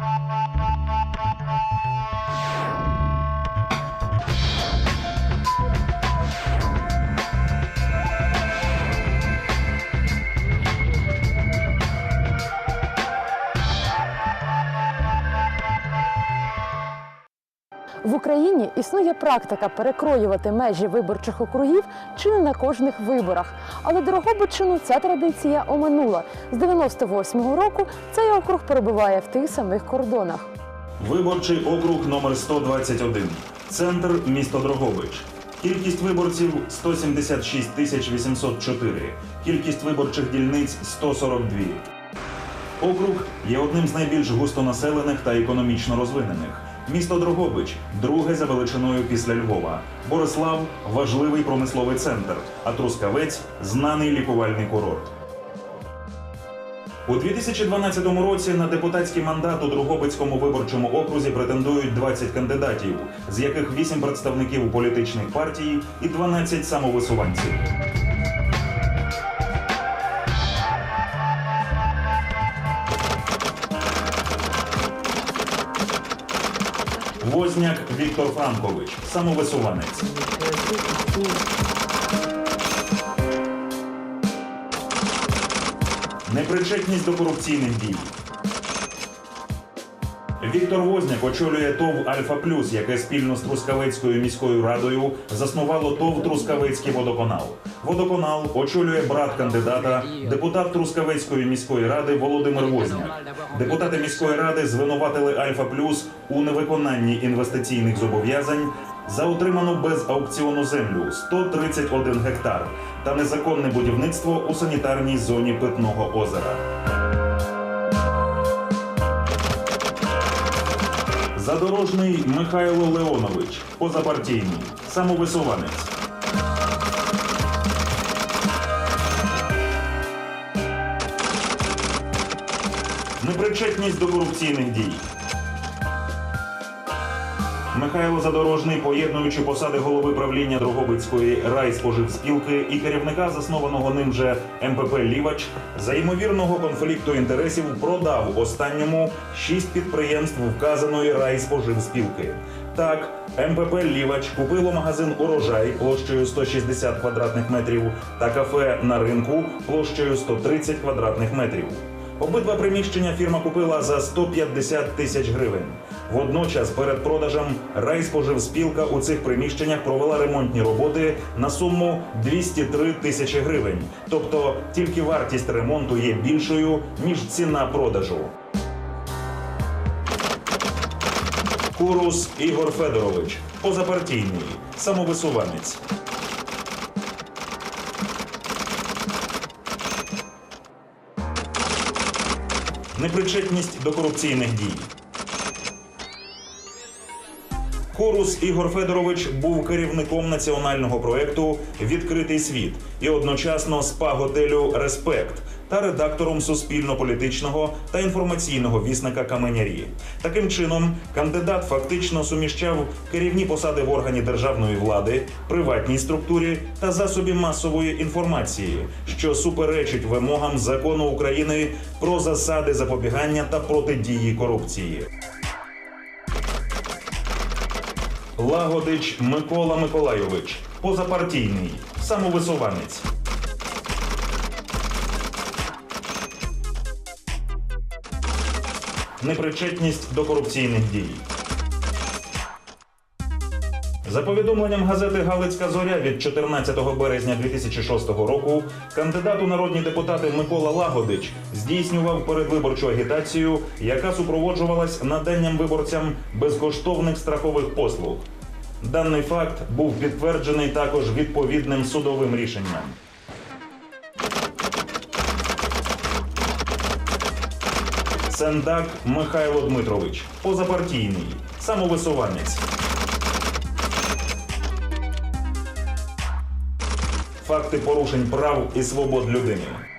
Thank you. Україні існує практика перекроювати межі виборчих округів чи не на кожних виборах. Але Дрогобичину ця традиція оминула. З 98-го року цей округ перебуває в тих самих кордонах. Виборчий округ номер 121. Центр місто Дрогобич. Кількість виборців 176 тисяч 804. Кількість виборчих дільниць 142. Округ є одним з найбільш густонаселених та економічно розвинених. Місто Дрогобич друге за величиною після Львова. Борислав важливий промисловий центр, а Трускавець знаний лікувальний курорт. У 2012 році на депутатський мандат у Дрогобицькому виборчому окрузі претендують 20 кандидатів, з яких 8 представників політичних партій і 12 самовисуванців. Возняк Віктор Франкович, самовисуванець. Непричетність до корупційних дій. Віктор Возняк очолює ТОВ Альфа Плюс, яке спільно з Трускавецькою міською радою заснувало ТОВ Трускавецький водоканал. Водоканал очолює брат кандидата, депутат Трускавецької міської ради Володимир Возняк. Депутати міської ради звинуватили Альфа Плюс у невиконанні інвестиційних зобов'язань за отриману без аукціону землю 131 гектар та незаконне будівництво у санітарній зоні питного озера. Задорожний Михайло Леонович, позапартійний, самовисуванець. Непричетність до корупційних дій. Михайло Задорожний, поєднуючи посади голови правління Дрогобицької райспоживспілки і керівника заснованого ним же МПП Лівач, за ймовірного конфлікту інтересів продав останньому шість підприємств вказаної райспоживспілки. Так, МПП Лівач купило магазин Урожай площею 160 квадратних метрів та кафе на ринку площею 130 квадратних метрів. Обидва приміщення фірма купила за 150 тисяч гривень. Водночас перед продажем райспоживспілка у цих приміщеннях провела ремонтні роботи на суму 203 тисячі гривень. Тобто тільки вартість ремонту є більшою ніж ціна продажу. Курус Ігор Федорович, позапартійний, самовисуванець. Непричетність до корупційних дій. Хорус Ігор Федорович був керівником національного проекту Відкритий світ і одночасно спа-готелю Респект та редактором суспільно-політичного та інформаційного вісника Каменярі. Таким чином, кандидат фактично суміщав керівні посади в органі державної влади, приватній структурі та засобі масової інформації, що суперечить вимогам закону України про засади запобігання та протидії корупції. Лагодич Микола Миколайович, позапартійний, самовисуванець. Непричетність до корупційних дій. За повідомленням газети Галицька зоря від 14 березня 2006 року кандидат у народні депутати Микола Лагодич здійснював передвиборчу агітацію, яка супроводжувалась наданням виборцям безкоштовних страхових послуг. Даний факт був підтверджений також відповідним судовим рішенням. Сендак Михайло Дмитрович, позапартійний, самовисуванець. Факти порушень прав і свобод людини.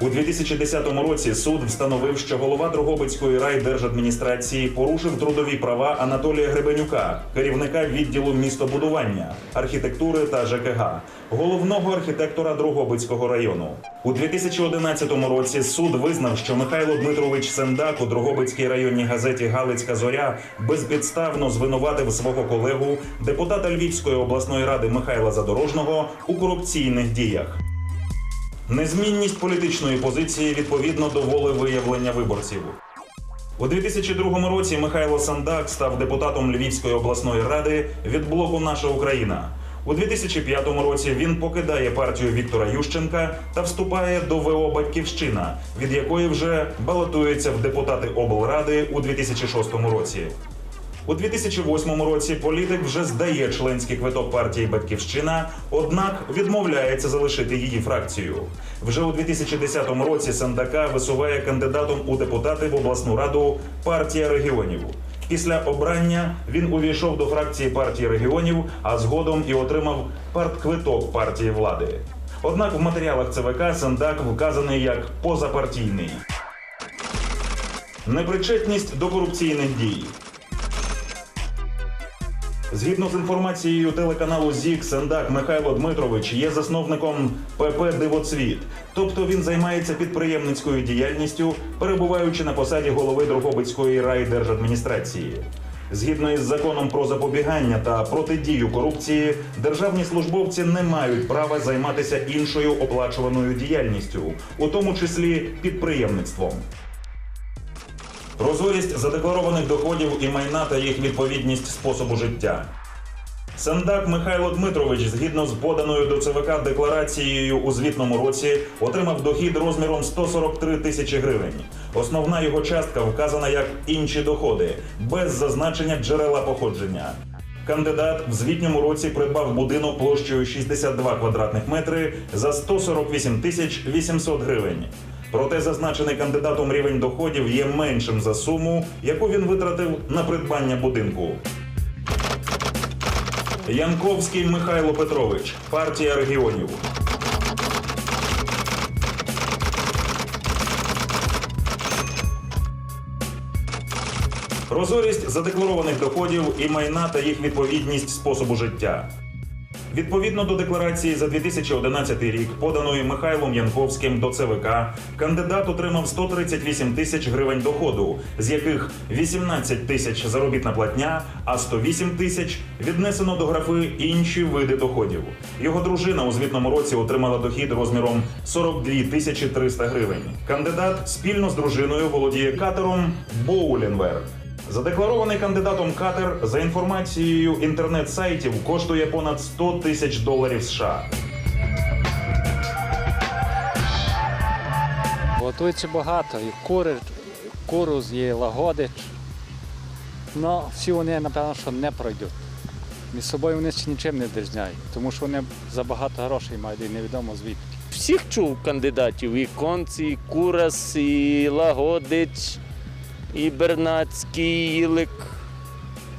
У 2010 році суд встановив, що голова Дрогобицької райдержадміністрації порушив трудові права Анатолія Гребенюка, керівника відділу містобудування, архітектури та ЖКГ, головного архітектора Дрогобицького району. У 2011 році суд визнав, що Михайло Дмитрович Сендак у Дрогобицькій районній газеті Галицька зоря безпідставно звинуватив свого колегу, депутата Львівської обласної ради Михайла Задорожного у корупційних діях. Незмінність політичної позиції відповідно до волевиявлення виборців. У 2002 році Михайло Сандак став депутатом Львівської обласної ради від блоку Наша Україна. У 2005 році він покидає партію Віктора Ющенка та вступає до ВО Батьківщина, від якої вже балотується в депутати облради у 2006 році. У 2008 році політик вже здає членський квиток партії Батьківщина, однак відмовляється залишити її фракцію. Вже у 2010 році Сандака висуває кандидатом у депутати в обласну раду партія регіонів. Після обрання він увійшов до фракції партії регіонів, а згодом і отримав партквиток партії влади. Однак в матеріалах ЦВК Сандак вказаний як позапартійний. Непричетність до корупційних дій. Згідно з інформацією телеканалу ЗІК, Сендак Михайло Дмитрович є засновником ПП Дивоцвіт, тобто він займається підприємницькою діяльністю, перебуваючи на посаді голови Дрогобицької райдержадміністрації. Згідно із законом про запобігання та протидію корупції, державні службовці не мають права займатися іншою оплачуваною діяльністю, у тому числі підприємництвом. Прозорість задекларованих доходів і майна та їх відповідність способу життя. Сандак Михайло Дмитрович, згідно з поданою до ЦВК декларацією у звітному році, отримав дохід розміром 143 тисячі гривень. Основна його частка вказана як інші доходи, без зазначення джерела походження. Кандидат в звітньому році придбав будинок площею 62 квадратних метри за 148 тисяч 800 гривень. Проте зазначений кандидатом рівень доходів є меншим за суму, яку він витратив на придбання будинку. Янковський Михайло Петрович, партія регіонів. Прозорість задекларованих доходів і майна та їх відповідність способу життя. Відповідно до декларації за 2011 рік, поданої Михайлом Янковським до ЦВК, кандидат отримав 138 тисяч гривень доходу, з яких 18 тисяч заробітна платня, а 108 тисяч віднесено до графи інші види доходів. Його дружина у звітному році отримала дохід розміром 42 тисячі 300 гривень. Кандидат спільно з дружиною володіє катером Боулінвер. Задекларований кандидатом катер за інформацією інтернет-сайтів коштує понад 100 тисяч доларів США. Готується багато, і кури, курус, є лагодич. Ну, всі вони, напевно, що не пройдуть. Між собою вони ще нічим не дерзняють, тому що вони забагато грошей мають і невідомо звідки. всіх чув кандидатів: і Конці, і Курас, і Лагодич, і Бернацький, Ілик.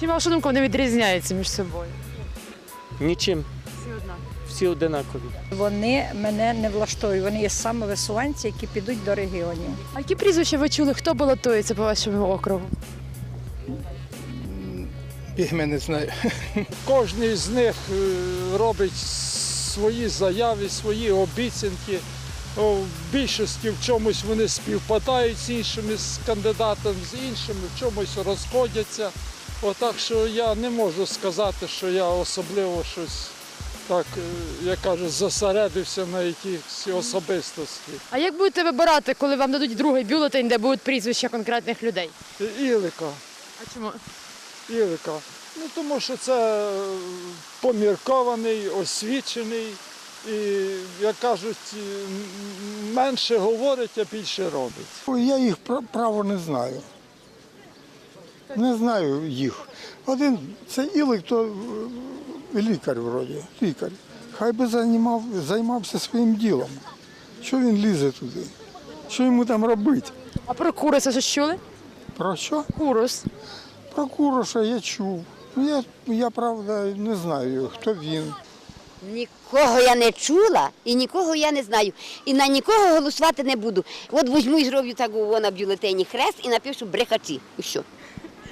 Чи ваша думка вони відрізняються між собою? Нічим. Всі однакові. Всі одинакові. Вони мене не влаштовують. Вони є самовисуванці, які підуть до регіонів. А які прізвища ви чули, хто балотується по вашому округу? Пігми не знаю. Кожен з них е, робить свої заяви, свої обіцянки. О, В більшості в чомусь вони співпадають з іншими з кандидатами, з іншими в чомусь розходяться. Отак що я не можу сказати, що я особливо щось так, е, як кажуть, зосередився на якихось особистості. А як будете вибирати, коли вам дадуть другий бюлетень, де будуть прізвища конкретних людей? Ілика. А чому? Ілика. Ну тому що це е, поміркований, освічений і, як кажуть, менше говорить, а більше робить. Я їх пра- право не знаю. Не знаю їх. Один це Ілик, то е, лікар вроді, лікар. Хай би займав, займався своїм ділом. Що він лізе туди? Що йому там робити? А про Куруса щось чули? Про що? Курус. Про Куроша я чув. Ну, Я, я правда не знаю, хто він. Нікого я не чула і нікого я не знаю. І на нікого голосувати не буду. От візьму і зроблю так о, на бюлетені хрест і напишу брехачі. І що?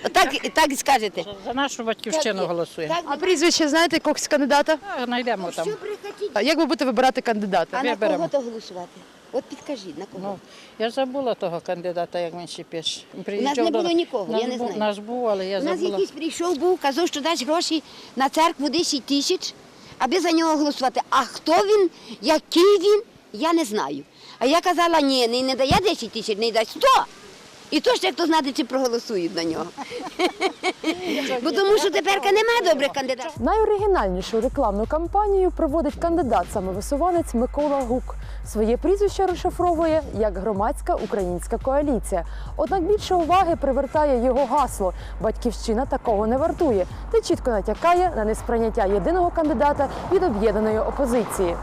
Отак, і так і скажете. За нашу батьківщину голосуємо. А прізвище знаєте якогось кандидата? А, Знайдемо там. що брехачі? А як ви будете вибирати кандидата? А на Виберемо. кого то голосувати? От підкажіть, на кого? Ну, я забула того кандидата, як він ще пише. Нас не до було нікого, Нас я не бу- знаю. Нас був, але я У нас забула. якийсь прийшов, був, казав, що дасть гроші на церкву 10 тисяч, аби за нього голосувати. А хто він, який він, я не знаю. А я казала, ні, не, дає 10 тисяч, не дасть 100. І то ще хто знати, чи проголосують на нього. Бо тому що тепер немає добрих кандидатів. Найоригінальнішу рекламну кампанію проводить кандидат самовисуванець Микола Гук. Своє прізвище розшифровує як громадська українська коаліція. Однак більше уваги привертає його гасло Батьківщина такого не вартує та чітко натякає на несприйняття єдиного кандидата від об'єднаної опозиції.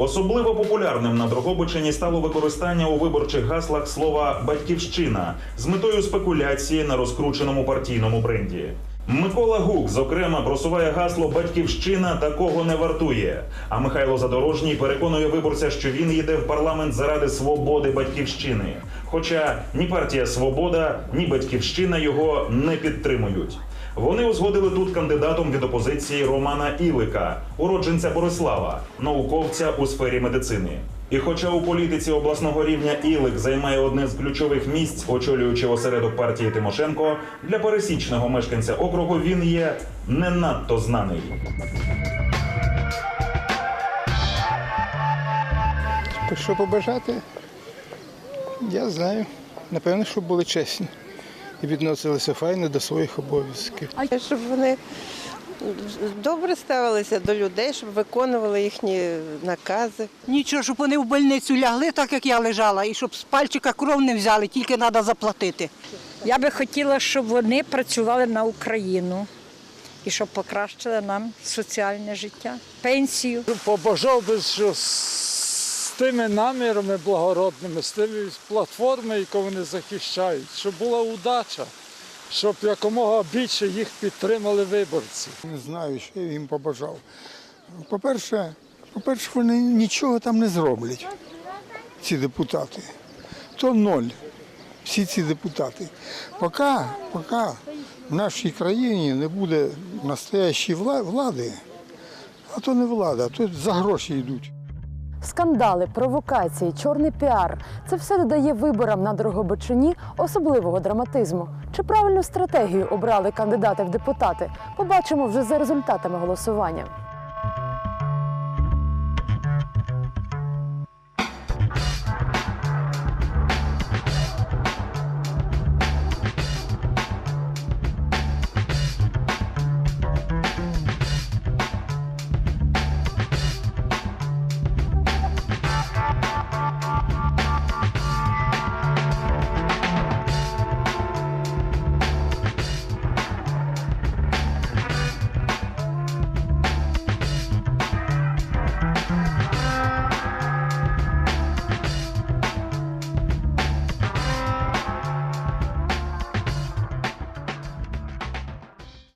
Особливо популярним на Дрогобичині стало використання у виборчих гаслах слова батьківщина з метою спекуляції на розкрученому партійному бренді. Микола Гук, зокрема, просуває гасло Батьківщина такого не вартує. А Михайло Задорожній переконує виборця, що він йде в парламент заради свободи батьківщини. Хоча ні партія Свобода, ні батьківщина його не підтримують. Вони узгодили тут кандидатом від опозиції Романа Ілика, уродженця Борислава, науковця у сфері медицини. І хоча у політиці обласного рівня Ілик займає одне з ключових місць, очолюючи осередок партії Тимошенко, для пересічного мешканця округу він є не надто знаний. Що побажати, я знаю. Напевно, щоб були чесні і відносилися файно до своїх обов'язків. Щоб вони добре ставилися до людей, щоб виконували їхні накази. Нічого, щоб вони в больницю лягли, так як я лежала, і щоб з пальчика кров не взяли, тільки треба заплатити. Я би хотіла, щоб вони працювали на Україну і щоб покращили нам соціальне життя, пенсію. Побажав би, що з тими намірами благородними, з тими платформами, яку вони захищають, щоб була удача, щоб якомога більше їх підтримали виборці. Не знаю, що я їм побажав. По-перше, по-перше, вони нічого там не зроблять, ці депутати. То ноль. Всі ці депутати. Поки, поки в нашій країні не буде настоящої влади, а то не влада, а то за гроші йдуть. Скандали, провокації, чорний піар це все додає виборам на Дрогобичині особливого драматизму. Чи правильну стратегію обрали кандидати в депутати? Побачимо вже за результатами голосування.